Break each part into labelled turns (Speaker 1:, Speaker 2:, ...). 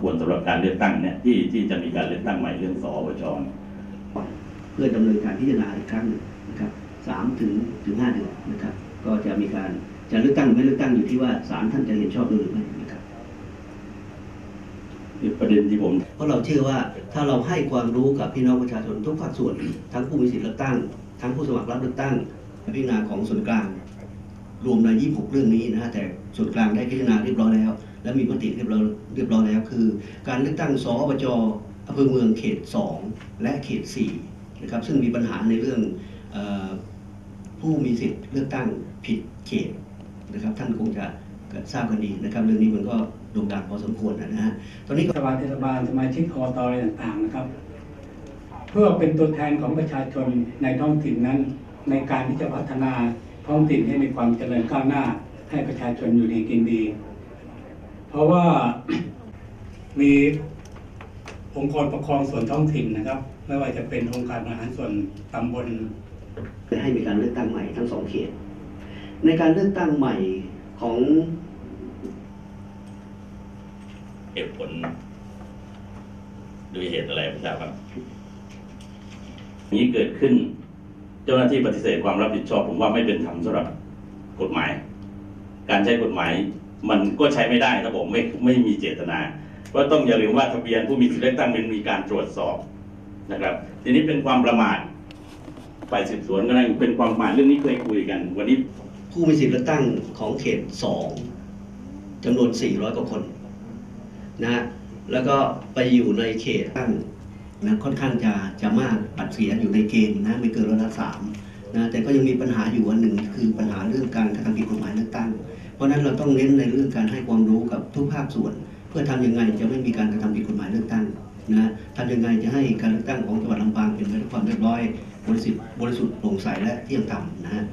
Speaker 1: ควรสำหรับการเลือกตั้งเนี่ยที่ที่จะมีการเลือกตั้งใหม่เรื่องสอวชเนี่ย
Speaker 2: เพื่อดำเนินการพิจารณาอีกครั้งหนึ่งนะครับสามถึงถึงห้าเดือนนะครับ ก็จะมีการจะเลือกตั้งหรือไม่เลือกตั้งอยู่ที่ว่าศาลท่านจะเห็นชอบหรือไม่นะครับ
Speaker 1: คือประเด็นที่ผม
Speaker 2: เพราะเราเชื่อว่าถ้าเราให้ความรู้กับพี่น้องประชาชนทุกภาคส่วน ทั้งผู้มีสิทธิเลือกตั้ง ทั้งผู้สมัครรับเลือกตั้งพิจารณาของส่วนกลาง รวมใน 26 เรื่องนี้นะฮะแต่ส่วนกลางได้พิจารณาเรียบร้อยแล้ว และมีมติเรียบร้อยเรียบร้อยแล้วคือ การเลือกตั้งสอบจอำเภอเมืองเขต 2 และเขต4นะครับซึ่งมีปัญหาในเรื่องออผู้มีสิทธิ์เลือกตั้งผิดเขตนะครับท่านคงจะทราบกันดีนะครับเรื่องนี้มันก็โด่งดังพอสมควรนะฮะตอนนี้ก็
Speaker 3: สภาเทศบาลสมาชิกอบตอะไรต่างๆนะครับ เพื่อเป็นตัวแทนของประชาชนในท้องถิ่นนั้น ในการที่จะพัฒนาท้องถิ่นให้มีความเจริญก้าวหน้า ให้ประชาชนอยู่ดีกินดี เพราะว่ามีองค์กรปกครองส่วนท้องถิ่นนะครับ ไม่ว่าจะเป็นองค์การบริหารส่วนตำบล
Speaker 2: ให้มีการเลือกตั้งใหม่ทั้งสองเขต ในการเลือกตั้งใหม่ของ
Speaker 1: เหตุผลด้วยเหตุอะไรพระเจ้าครับ นี้เกิดขึ้น เจ้าหน้าที่ปฏิเสธความรับผิดชอบ ผมว่าไม่เป็นธรรมสำหรับกฎหมาย การใช้กฎหมาย มันก็ใช้ไม่ได้ถ้าผมไม่ไม่มีเจตนาเพราต้องอย่าลืมว่าทะเบียนผู้มีสิทธิเลือกตั้งมันมีการตรวจสอบนะครับ ทีนี้เป็นความประมาทฝ่ายสืบสวนก็ได้เป็นความประมาทเรื่องนี้เคยคุยกัน วันนี้
Speaker 2: ผู้มีสิทธิเลือกตั้งของเขต2จำนวน 400 กว่าคนนะฮะแล้วก็ไปอยู่ในเขตตั้งนะค่อนข้างจะจะมากปัดเสียอยู่ในเกณฑ์นะไม่เกินร้อยละสามนะแต่ก็ยังมีปัญหาอยู่อันหนึ่งคือปัญหาเรื่องการกระทำผิดกฎหมาย ราะฉะนั้นเราต้องเน้นในเรื่องการให้ความรู้กับทุกภาคส่วน เพื่อทำยังไงจะไม่มีการกระทำผิดกฎหมายเลือกตั้งนะทำยังไงจะให้การเลือกตั้งของจังหวัดลำปางเป็นไปด้วยความเรียบร้อยบริสุทธิ์บริสุทธิ์โปร่งใสและเที่ยงธรรมนะฮะ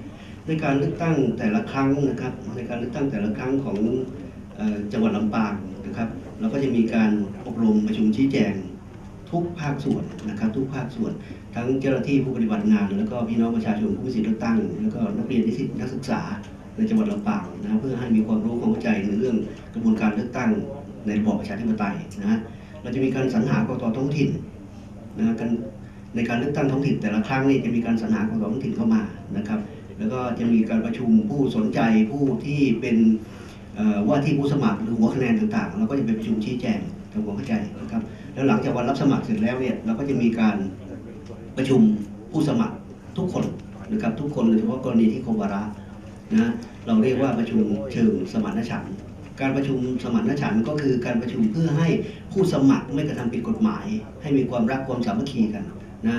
Speaker 2: ในการเลือกตั้งแต่ละครั้งนะครับ ในการเลือกตั้งแต่ละครั้งของจังหวัดลำปางนะครับเราก็จะมีการอบรมประชุมชี้แจงทุกภาคส่วนนะครับทุกภาคส่วน ทั้งเจ้าหน้าที่ผู้ปฏิบัติงาน แล้วก็พี่น้องประชาชนผู้มีสิทธิเลือกตั้ง แล้วก็นักเรียนนิสิตนักศึกษา ในจังหวัดลำปางนะเพื่อให้มีความรู้ความเข้าใจในเรื่องกระบวนการเลือกตั้งในระบอบประชาธิปไตยนะเราจะมีการสรรหากตท้องถิ่นนะกันในการเลือกตั้งท้องถิ่นแต่ละครั้งนี่จะมีการสรรหากตท้องถิ่นเข้ามานะครับ แล้วก็จะมีการประชุมผู้สนใจผู้ที่เป็นว่าที่ผู้สมัครหรือหัวคะแนนต่างๆเราก็จะไปประชุมชี้แจงทำความเข้าใจนะครับ แล้วหลังจากวันรับสมัครเสร็จแล้วเนี่ยเราก็จะมีการประชุมผู้สมัครทุกคนนะครับทุกคนโดยเฉพาะกรณีที่ครบวาระ นะเราเรียกว่าประชุมเชิงสมานฉันท์การประชุมสมานฉันท์ก็คือการประชุมเพื่อให้ผู้สมัครไม่กระทำผิดกฎหมาย ให้มีความรักความสามัคคีกันนะ